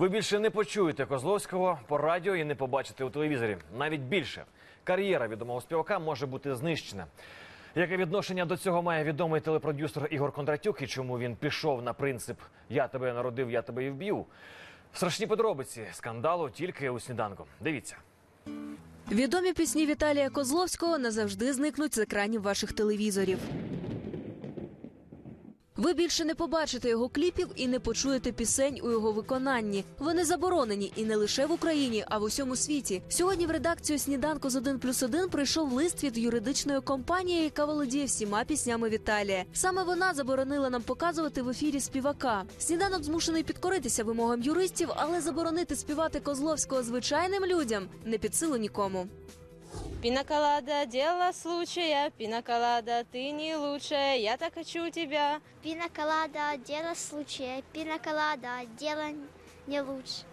Ви більше не почуєте Козловського по радіо і не побачите у телевізорі. Навіть більше кар'єра відомого співака може бути знищена. Яке відношення до цього має відомий телепродюсер Ігор Кондратюк і чому він пішов на принцип Я тебе народив, я тебе і вб'ю? Страшні подробиці скандалу тільки у сніданку. Дивіться. Відомі пісні Віталія Козловського назавжди зникнуть з екранів ваших телевізорів. Ви більше не побачите його кліпів і не почуєте пісень у його виконанні. Вони заборонені і не лише в Україні, а в усьому світі. Сьогодні в редакцію сніданку з 1 плюс 1 прийшов лист від юридичної компанії, яка володіє всіма піснями Віталія. Саме вона заборонила нам показувати в ефірі співака. Сніданок змушений підкоритися вимогам юристів, але заборонити співати Козловського звичайним людям не під силу нікому. Пинаколада, дело случая, пинаколада, ты не лучшая, я так хочу тебя. Пинаколада, дело случая, пинаколада, дело не лучше.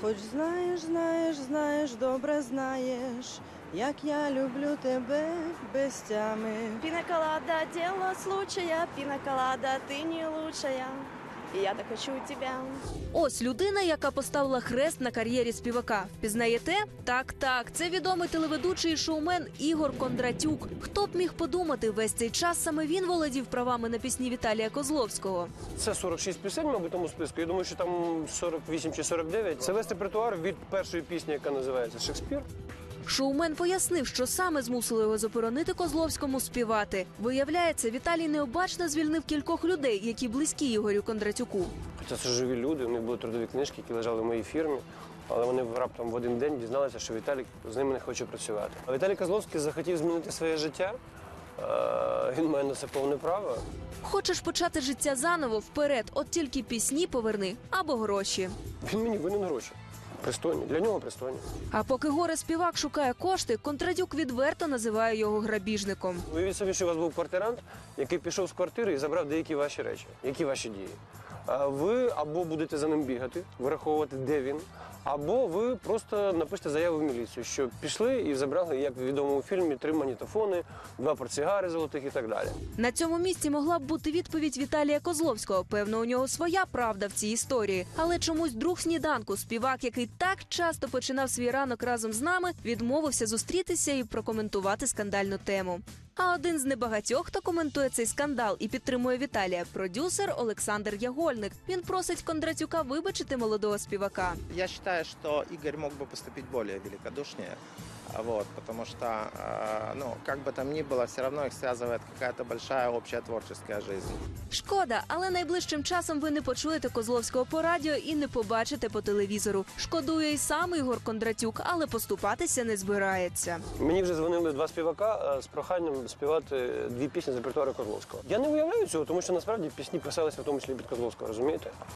Хоч знаєш, знаєш, знаєш, добре знаєш, як я люблю тебе без тями. Пинаколада, дело случая, пинаколада, ты не лучшая, и я так хочу тебя. Ось людина, яка поставила хрест на кар'єрі співака. Впізнаєте? Так, так, це відомий телеведучий і шоумен Ігор Кондратюк. Хто б міг подумати, весь цей час саме він володів правами на пісні Віталія Козловського. Це 46 пісень, мабуть, тому списку. Я думаю, що там 48 чи 49. Це весь репертуар від першої пісні, яка називається Шекспір. Шоумен пояснив, що саме змусило його заборонити Козловському співати. Виявляється, Віталій необачно звільнив кількох людей, які близькі Ігорю Кондратюку. Хоча це живі люди, у них були трудові книжки, які лежали в моїй фірмі. Але вони раптом в один день дізналися, що Віталій з ними не хоче працювати. А Віталій Козловський захотів змінити своє життя. Е, Він має на це повне право. Хочеш почати життя заново вперед, от тільки пісні поверни або гроші. Він мені винен гроші. Пристойні. Для нього пристойні. А поки горе співак шукає кошти, Контрадюк відверто називає його грабіжником. Уявіть собі, що у вас був квартирант, який пішов з квартири і забрав деякі ваші речі. Які ваші дії? А Ви або будете за ним бігати, вираховувати, де він, або ви просто напишете заяву в міліцію, що пішли і забрали, як в відомому фільмі, три магнітофони, два портсигари золотих і так далі. На цьому місці могла б бути відповідь Віталія Козловського. Певно, у нього своя правда в цій історії. Але чомусь друг сніданку, співак, який так часто починав свій ранок разом з нами, відмовився зустрітися і прокоментувати скандальну тему. А один з небагатьох, хто коментує цей скандал і підтримує Віталія, продюсер Олександр Ягольник. Він просить Кондратюка вибачити молодого співака. Я вважаю, що Ігор мог би поступити більш великодушніше. вот, потому что, э, ну, как бы там ни было, все равно их связывает какая-то большая общая творческая жизнь. Шкода, але найближчим часом ви не почуєте Козловського по радіо і не побачите по телевізору. Шкодує й сам Ігор Кондратюк, але поступатися не збирається. Мені вже дзвонили два співака е, з проханням співати дві пісні з репертуару Козловського. Я не уявляю цього, тому що насправді пісні писалися в тому числі під Козловського, розумієте?